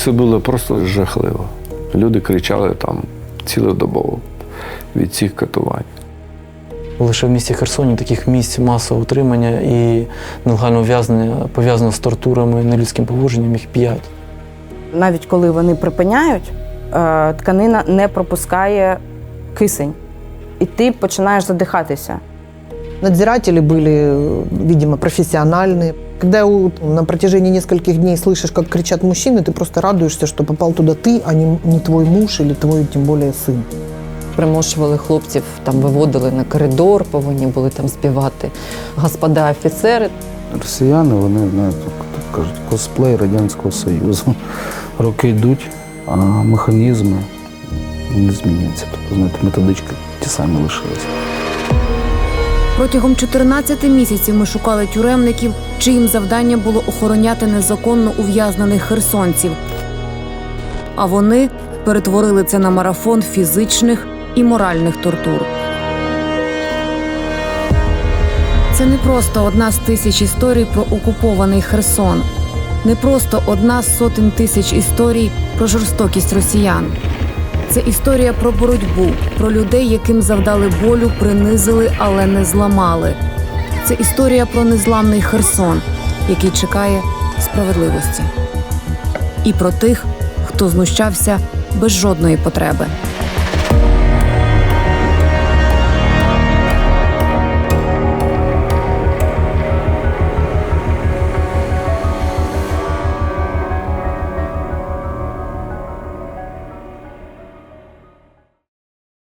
Це було просто жахливо. Люди кричали там цілодобово від цих катувань. Лише в місті Херсоні таких місць масового утримання і нелегального ув'язнення пов'язано з тортурами, нелюдським поводженням їх п'ять. Навіть коли вони припиняють, е, тканина не пропускає кисень, і ти починаєш задихатися. Надзиратели были, э, видимо, профессиональные. Когда у- на протяжении нескольких дней слышишь, как кричат мужчины, ты просто радуешься, что попал туда ты, а не, не твой муж или твой, тем более, сын. Примушували хлопців, там виводили на коридор, повинні були там співати господа офіцери. Росіяни, вони знаєте, як кажуть, косплей Радянського Союзу. Роки йдуть, а механізми не змінюються. Тобто, знаєте, методички ті самі лишилися. Протягом 14 місяців ми шукали тюремників, чиїм завдання було охороняти незаконно ув'язнених херсонців. А вони перетворили це на марафон фізичних і моральних тортур. Це не просто одна з тисяч історій про окупований Херсон, не просто одна з сотень тисяч історій про жорстокість росіян. Це історія про боротьбу, про людей, яким завдали болю, принизили, але не зламали. Це історія про незламний Херсон, який чекає справедливості. І про тих, хто знущався без жодної потреби.